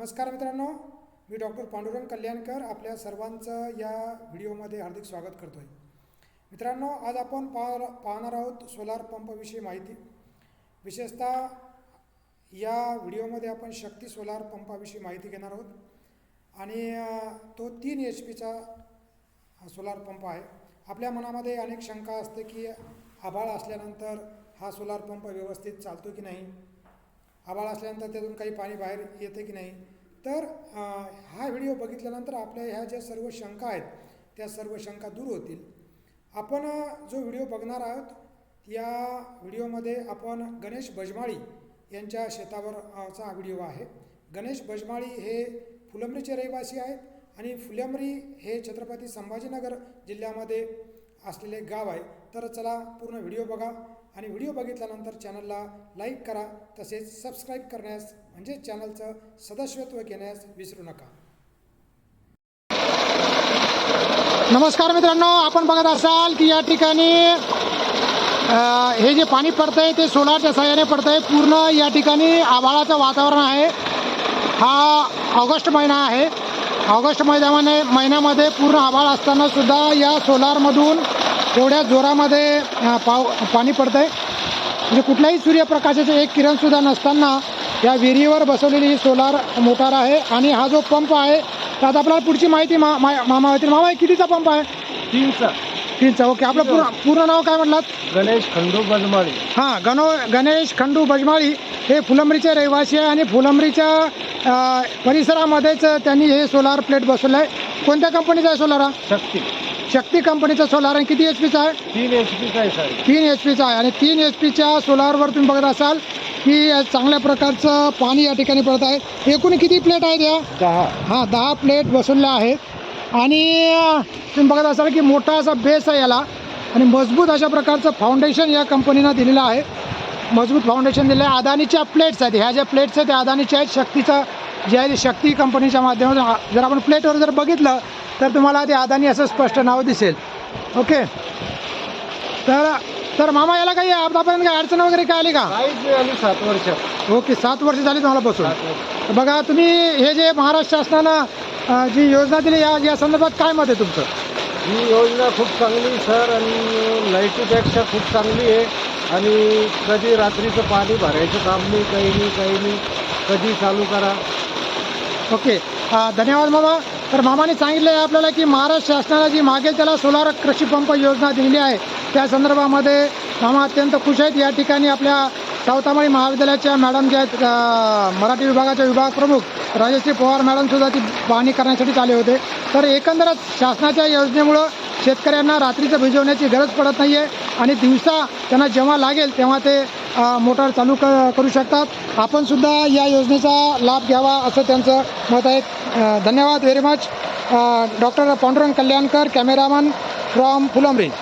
नमस्कार मित्रांनो मी डॉक्टर पांडुरंग कल्याणकर आपल्या सर्वांचं या व्हिडिओमध्ये हार्दिक स्वागत करतो आहे मित्रांनो आज आपण पाह पाहणार आहोत सोलार पंपविषयी माहिती. विशेषतः या व्हिडिओमध्ये आपण शक्ती सोलार पंपाविषयी माहिती घेणार आहोत. आणि तो तीन एच पीचा सोलार पंप आहे. आपल्या मनामध्ये अनेक शंका असते की आभाळ असल्यानंतर हा सोलार पंप व्यवस्थित चालतो की नाही? आभाळ असल्यानंतर त्यातून काही पाणी बाहेर येते की नाही? तर हा व्हिडिओ बघितल्यानंतर आपल्या ह्या ज्या सर्व शंका आहेत त्या सर्व शंका दूर होतील. आपण जो व्हिडिओ बघणार आहोत या व्हिडिओमध्ये आपण गणेश बजमाळी यांच्या शेतावरचा व्हिडिओ आहे. गणेश बजमाळी हे फुलंब्रीचे रहिवासी आहेत आणि फुलंब्री हे छत्रपती संभाजीनगर जिल्ह्यामध्ये असलेले गाव आहे. तर चला पूर्ण व्हिडिओ बघा आणि व्हिडिओ बघितल्यानंतर चॅनलला लाईक करा. तसेच सबस्क्राईब करण्यास म्हणजे चॅनलचं सदस्यत्व घेण्यास विसरू नका. नमस्कार मित्रांनो आपण बघत असाल की या ठिकाणी हे जे पाणी पडतंय ते सोलारच्या सहाय्याने पडतंय. पूर्ण या ठिकाणी आभाळाचं वातावरण आहे. हा ऑगस्ट महिना आहे. ऑगस्ट महिन्यामध्ये महिन्यामध्ये पूर्ण आभाळ असताना सुद्धा या सोलारमधून एवढ्या जोरामध्ये पाव पाणी पडतं आहे म्हणजे कुठल्याही सूर्यप्रकाशाचं एक किरणसुद्धा नसताना या विहिरीवर बसवलेली ही सोलार मोटार आहे आणि हा जो पंप आहे त्यात आपल्याला पुढची माहिती मा मा- मामा मामा कितीचा पंप आहे? तीनचा. तीनचा. ओके आपलं पूर्ण पूर्ण नाव काय म्हटलात? गणेश खंडू बनमाळी हां गणो गणेश खंडू बजमाळी हे फुलंब्रीचे रहिवासी आहे आणि फुलंब्रीच्या परिसरामध्येच त्यांनी हे सोलार प्लेट बसवलं आहे कोणत्या कंपनीचा आहे सोलार हा? शक्ती. शक्ती कंपनीचा सोलार आहे. किती एच पीचा आहे? तीन एच पीचा आहे साहेब. तीन एच पीचा आहे. आणि तीन एच पीच्या सोलारवर तुम्ही बघत असाल की चांगल्या प्रकारचं पाणी या ठिकाणी पडत आहे. एकूण किती प्लेट आहेत या? दहा. हां दहा प्लेट बसवल्या आहेत. आणि तुम्ही बघत असाल की मोठा असा बेस आहे याला. आणि मजबूत अशा प्रकारचं फाउंडेशन या कंपनीनं दिलेलं आहे. मजबूत फाउंडेशन दिलं आहे अदानीच्या प्लेट्स आहेत. ह्या ज्या प्लेट्स आहेत त्या अदानीच्या आहेत. शक्तीचं जे आहे शक्ती कंपनीच्या माध्यमातून जर आपण प्लेटवर जर बघितलं तर तुम्हाला ते अदानी असं स्पष्ट नाव दिसेल. ओके? तर तर मामा याला काही आतापर्यंत काही अडचण वगैरे काय आली का? आली सात वर्षात ओके सात वर्ष झाली तुम्हाला बसून. वर्ष. बघा तुम्ही हे जे महाराष्ट्र शासनानं जी योजना दिली या या संदर्भात काय मत आहे तुमचं? ही योजना खूप चांगली सर आणि लाईटीपेक्षा खूप चांगली आहे. आणि कधी रात्रीचं पाणी भरायचं काम नाही काही नाही काही नाही. कधी चालू करा. ओके. अ, धन्यवाद मामा. तर मामाने सांगितलं आहे आपल्याला की महाराष्ट्र शासनाला जी मागेल त्याला सोलार कृषी पंप योजना दिलेली आहे. त्या संदर्भामध्ये मामा अत्यंत खुश आहेत. या ठिकाणी आपल्या सावतामाळी महाविद्यालयाच्या मॅडम ज्या आहेत मराठी विभागाच्या विभाग प्रमुख राजश्री पवार मॅडमसुद्धा ती पाहणी करण्यासाठी आले होते. तर एकंदरच शासनाच्या योजनेमुळं शेतकऱ्यांना रात्रीचं भिजवण्याची गरज पडत नाही आहे आणि दिवसा त्यांना जेव्हा लागेल तेव्हा ते मोटार चालू क करू शकतात. आपणसुद्धा या योजनेचा लाभ घ्यावा असं त्यांचं मत आहे. धन्यवाद very much doctor Pandurang Kalyankar cameraman from Phulambri